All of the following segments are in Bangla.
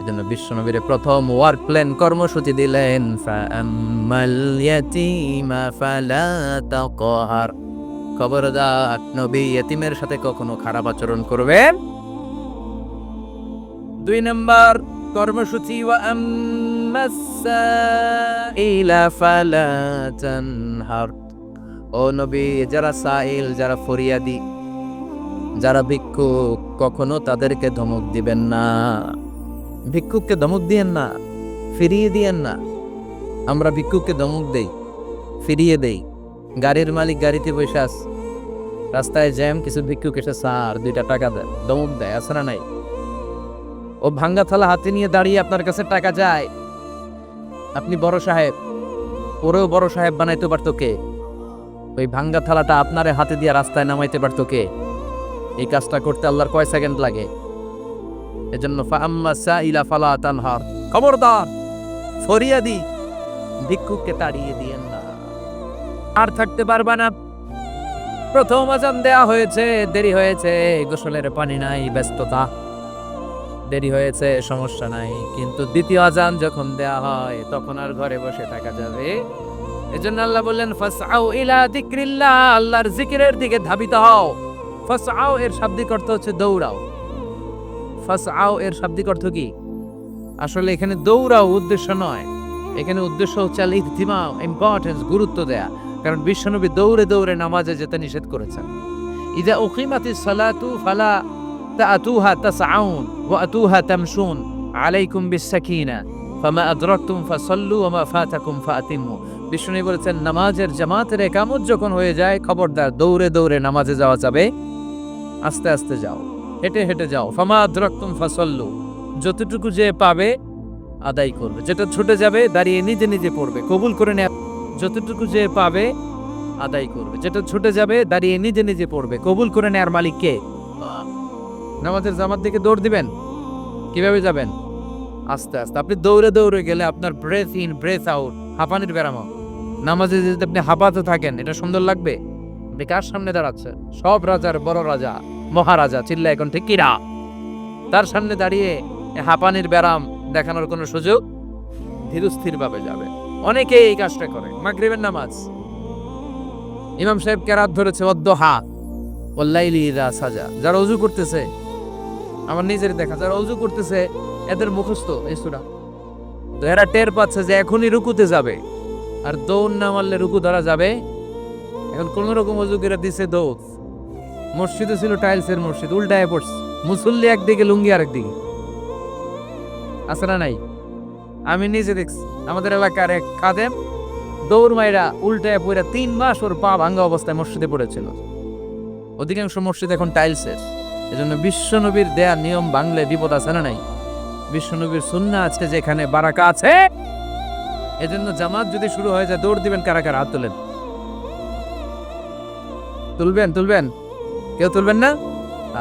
এজন্য বিশ্বনবীর প্রথম ওয়ার্ক প্ল্যান কর্মসূচি দিলেন খবরদার নবী এতিমের সাথে কখনো খারাপ আচরণ করবেন দুই নম্বর, কর্মসূচি ও নবী, যারা সাইল, যারা ফরিয়াদি, যারা ভিক্ষুক, কখনো তাদেরকে ধমক দিবেন না। ভিক্ষুককে ধমক দিয়েন না, ফিরিয়ে দিয়েন না। আমরা ভিক্ষুককে ধমক দেই, ফিরিয়ে দেই। গাড়ির মালিক গাড়িতে বসে আস। রাস্তায় জ্যাম, কিছু ভিক্ষুক এসে সার দুইটা টাকা দেয় ধমক দেয়, আছে না নাই? ও ভাঙ্গা থালা হাতে নিয়ে দাঁড়িয়ে আপনার কাছে টাকা যায় আপনি বড় সাহেব, ওরেও বড় সাহেব বানাইতে পারতো কে? ওই ভাঙ্গা থালাটা আপনারে হাতে দিয়ে রাস্তায় নামাইতে পারতো কে? এই কাজটা করতে আল্লাহর কয় সেকেন্ড লাগে? এজন্য ফাম্মা সাইলা ফালা তানহার। খবরদার ফরিয়াদি ভিক্ষুককে তাড়িয়ে দিয়েন না। আর থাকতে পারবা না। প্রথম আজান দেয়া হয়েছে, দেরি হয়েছে, গোসলের পানি নাই, ব্যস্ততা। দেরি হয়েছে, সমস্যা নাই, কিন্তু দ্বিতীয় আজান যখন দেয়া হয়, তখন আর ঘরে বসে থাকা যাবে। এজন্য আল্লাহ বললেন, ফাসআউ ইলা যিকরিল্লাহ আল্লাহর জিকিরের দিকে ধাবিত হও। ফাসআউ এর শাব্দিক অর্থ হচ্ছে দৌড়াও। ফাসআউ এর শাব্দিক অর্থ কি? আসলে এখানে দৌড়াও উদ্দেশ্য নয়। এখানে উদ্দেশ্য হচ্ছে আল ইহতিমা ইম্পর্টেন্স গুরুত্ব দেয়া। কারণ বিশ্বনবী দৌড়ে দৌড়ে নামাজে যেতে নিষেধ করেছেন। ইদা উকিমাতিস সালাতু ফালা তাআতুহা তাসআউন ওয়া আতুহা তামশুন আলাইকুম বিসাকিনা ফামা আদরাকতুম ফাসাল্লু ওয়া মা ফাতাকুম ফাতিমু বিষ্ণু বলেছেন, নামাজের জামাতের একামত যখন হয়ে যায়, খবরদার দৌড়ে দৌড়ে নামাজে যাওয়া যাবে। আস্তে আস্তে যাও। হেঁটে হেঁটে যাও। ফামা আদরাকতুম ফাসাল্লু। যতটুকু যে পাবে আদায় করবে। যেটা ছুটে যাবে, দাঁড়িয়ে নিজে নিজে পড়বে। কবুল করে নেয় যতটুকু যে পাবে আদায় করবে। যেটা ছুটে যাবে, দাঁড়িয়ে নিজে নিজে পড়বে। কবুল করে নেয়ার মালিক কে? নামাজের জামাত দিকে দৌড় দিবেন? কীভাবে যাবেন? আস্তে আস্তে। আপনি দৌড়ে দৌড়ে গেলে আপনার ব্রেথ ইন ব্রেথ আউট হাঁপানির ব্যারামো নামাজে যদি আপনি হাঁপাতে থাকেন, এটা সুন্দর লাগবে? আপনি কার সামনে দাঁড়াচ্ছেন? সব রাজার বড় রাজা। মহারাজা চিল্লা এখন ঠিক কিরা? তার সামনে দাঁড়িয়ে হাঁপানির ব্যারাম দেখানোর কোনো সুযোগ? ধীরস্থির ভাবে যাবে। অনেকে এই কাজটা করে। মাগরিবের নামাজ। ইমাম সাহেব কেরাত ধরেছে, অদ্দহা। ওল্লাইলি সাজা। যারা অজু করতেছে। আমার নিজের দেখা। যারা অজু করতেছে, এদের মুখস্থ এই সূরা। তো এরা টের পাচ্ছে যে এখনই রুকুতে যাবে। আর দৌড় না মারলে রুকু ধরা যাবে? এখন কোন রকম অজু করে দিছে দৌড়। মসজিদে ছিল টাইলসের মসজিদ, উল্টায় পড়ছে। মুসল্লি একদিকে, লুঙ্গি আরেকদিকে। আছে না নাই? আমি নিজে দেখছি, আমাদের এলাকার এক কাদেম দৌড় মাইরা উল্টায় পড়ে তিন মাস ওর পা ভাঙ্গা অবস্থায় মসজিদে পড়েছিল। অধিকাংশ মসজিদ এখন টাইলসের। এজন্য বিশ্বনবীর দেয়া নিয়ম বাংলায় বিপদ আছে না নাই? বিশ্বনবীর সুন্না আছে যেখানে বারাকা আছে, এজন্য জামাত যদি শুরু হয়ে যায়, দৌড় দিবেন কারা কারা? হাত তোলেন। তুলবেন তুলবেন। কেউ তুলবেন না?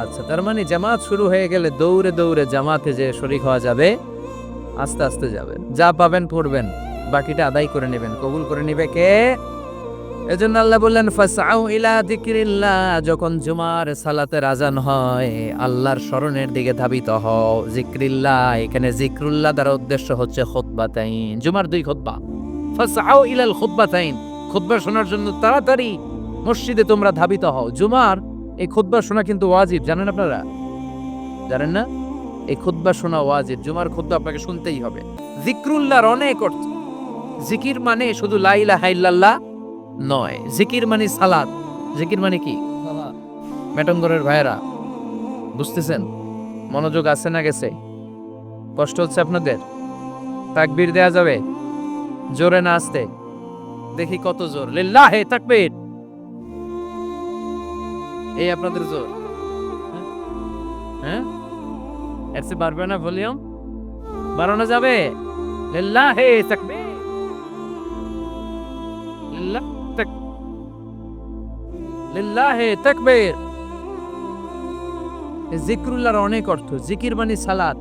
আচ্ছা তার মানে জামাত শুরু হয়ে গেলে দৌড়ে দৌড়ে জামাতে যে শরিক হওয়া যাবে? আস্তে আস্তে যাবেন যা পাবেন পড়বেন। বাকিটা আদায় করে নেবেন, কবুল করে নিবে কে? এজন্য আল্লাহ বললেন ফাসাউ ইলা যিকরিল্লাহ। যখন জুমার সালাতের আজান হয়, আল্লাহর স্মরণের দিকে ধাবিত হও। যিকরিল্লাহ, এখানে যিকরুল্লাহ দ্বারা উদ্দেশ্য হচ্ছে খুতবাতাইন, জুমার দুই খুতবা। ফাসাউ ইলাল খুতবাতাইন, খুতবা শোনার জন্য তাড়াতাড়ি মসজিদে তোমরা ধাবিত হও। জুমার এই খুতবা শোনা কিন্তু ওয়াজিব, জানেন আপনারা? জানেন না? এই খুতবা শোনা ওয়াজিব, জুমার খুতবা আপনাকে শুনতেই হবে। জিক্রুল্লাহর অনেক অর্থ। জিকির মানে শুধু লা ইলাহা ইল্লাল্লাহ নয়, জিকির মানে সালাত। জিকির মানে কি? মেটঙ্গরের ভাইয়েরা, বুঝতেছেন? মনোযোগ আছে না গেছে? কষ্ট হচ্ছে আপনাদের? তাকবীর দেয়া যাবে? জোরে না আসতে দেখি কত জোর। লিল্লাহে তাকবীর! এই আপনাদের জোর হ্যাঁ? হ্যাঁ? এর চেয়ে বাড়বে না ভলিউম? বাড়ানো যাবে? লিল্লাহে তাকবীর। লিল্লাহ তাক লিল্লাহে তাকবীর। জিক্রুল্লাহর অনেক অর্থ। জিকির মানে সালাত।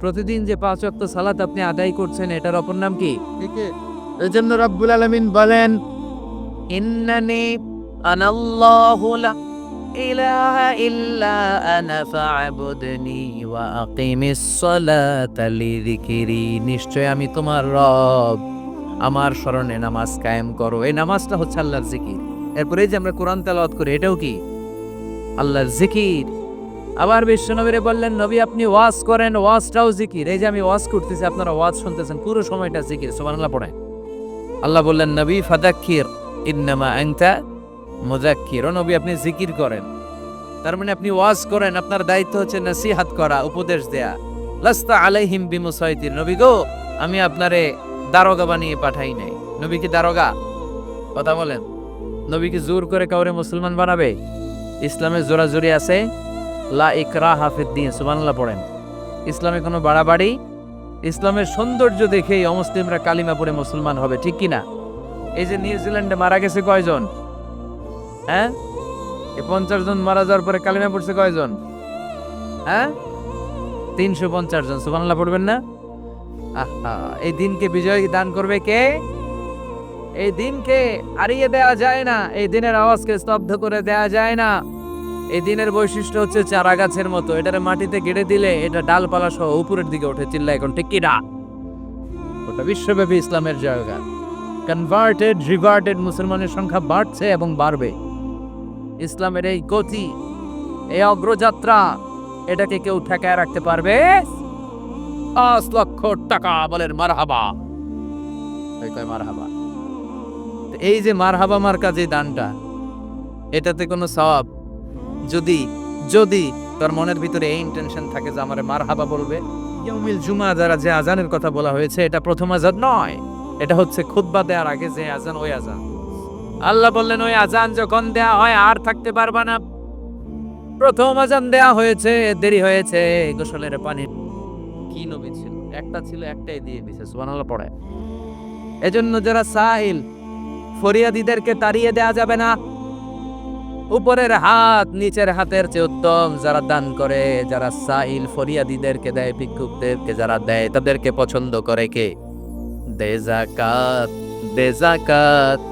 প্রতিদিন যে পাঁচ ওয়াক্ত সালাত আপনি আদায় করছেন এটার অপর নাম কি? ঠিক এই জন্য রব্বুল আলমিন বলেন ইন্নানি আনাল্লাহু লা ইল্লা আনা ফা'বুদনি ওয়া আকিমিস সালাতা লিযিকরি নিশ্চয় আমি তোমার রব। আমার স্মরণে নামাজ কায়েম করো। এই নামাজটা হচ্ছে আল্লাহর জিকির। এরপরে যে আমরা কোরআন তেলাওয়াত করি, এটাও কি? আল্লাহর জিকির। আবার বিশ্বনবীরে বললেন, নবী, আপনি ওয়াজ করেন, ওয়াজটাও জিকির। এই যে আমি ওয়াজ করতেছি, আপনারা ওয়াজ শুনতেছেন, পুরো সময়টা জিকির। সুবহানাল্লাহ, পড়েন। আল্লাহ বললেন, নবী, ফাদাক্কির, ইন্নামা আনতা মুজাক্কির ও নবী আপনি জিকির করেন। তার মানে আপনি ওয়াজ করেন, আপনার দায়িত্ব হচ্ছে নসিহাত করা, উপদেশ দেয়া। লাস্তা আলাইহিম বিমুসাইতির নবী গো, আমি আপনারে দারোগা বানিয়ে পাঠাই নাই। নবী কি দারোগা? কথা বলেন। নবী কি জোর করে কাউরে মুসলমান বানাবে? ইসলামে জোরাজুরি আছে? লা ইকরা হাফিদ দিন, সুবহানাল্লাহ পড়েন। ইসলামে কোনো বাড়াবাড়ি? ইসলামের সৌন্দর্য দেখেই অমুসলিমরা কালিমা পড়ে মুসলমান হবে, ঠিক কি না এই যে নিউজিল্যান্ডে মারা গেছে কয়জন? হ্যাঁ? এই পঞ্চাশ জন মারা যাওয়ার পরে কালিমা পড়ছে কয়জন? হ্যাঁ? তিনশো পঞ্চাশ জন, সুবহানাল্লাহ পড়বেন না? আহা, এই দিনকে বিজয় দান করবে কে? এই দিনকে হারিয়ে দেওয়া যায় না, এই দিনের আওয়াজকে স্তব্ধ করে দেওয়া যায় না। এই দিনের বৈশিষ্ট্য হচ্ছে চারা গাছের মতো, এটারে মাটিতে গেড়ে দিলে এটা ডালপালা সহ উপরের দিকে ওঠে চিল্লা এখন ঠিক কি না? ওটা বিশ্বব্যাপী ইসলামের জায়গা কনভার্টেড রিভার্টেড মুসলমানের সংখ্যা বাড়ছে এবং বাড়বে। ইসলামের এই গতি, এই অগ্রযাত্রা, এটাকে কেউ ঠেকায় রাখতে পারবে? পাঁচ লক্ষ টাকা বলেন মারহাবা। মারহাবা? এই যে মারহাবা মার্কা যে দানটা, এটাতে কোনো সওয়াব? যদি যদি তোর মনের ভিতরে এই ইন্টেনশন থাকে যে আমার মারহাবা বলবে, ইয়াউমিল জুমা যারা যে আজানের কথা বলা হয়েছে, এটা প্রথম আজান নয়। এটা হচ্ছে খুতবা দেওয়ার আগে যে আজান, ওই আজান। আল্লাহ বললেন, ওই আজান যখন দেয়া হয়, আর থাকতে পারবা না। প্রথম আজান দেয়া হয়েছে, দেরি হয়েছে, গোসলের পানি। কি নবী ছিল? একটা ছিল, একটাই দিয়ে দিছে, সুবহানাল্লাহ, পড়ে। এজন্য যারা সাহিল, ফরিয়াদিদেরকে তাড়িয়ে দেয়া যাবে না। উপরের হাত, নিচের হাতের চেয়ে উত্তম, যারা দান করে, যারা সাইল ফরিয়াদিদেরকে দেয়, ভিক্ষুকদেরকে যারা দেয়, তাদেরকে পছন্দ করে কে? দে জাকাত দে জাকাত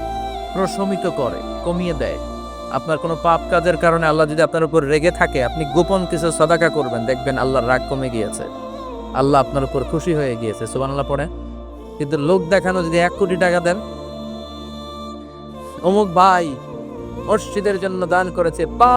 প্রশমিত করে, কমিয়ে দেয়। আপনার কোনো পাপ কাজের কারণে আল্লাহ যদি আপনার উপর রেগে থাকে, আপনি গোপন কিছু সদাকা করবেন, দেখবেন আল্লাহর রাগ কমে গিয়েছে। আল্লাহ আপনার উপর খুশি হয়ে গিয়েছে সুবানাল্লাহ পড়ে কিন্তু লোক দেখানো যদি এক কোটি টাকা দেন, অমুক ভাই মসজিদের জন্য দান করেছে পাঁচ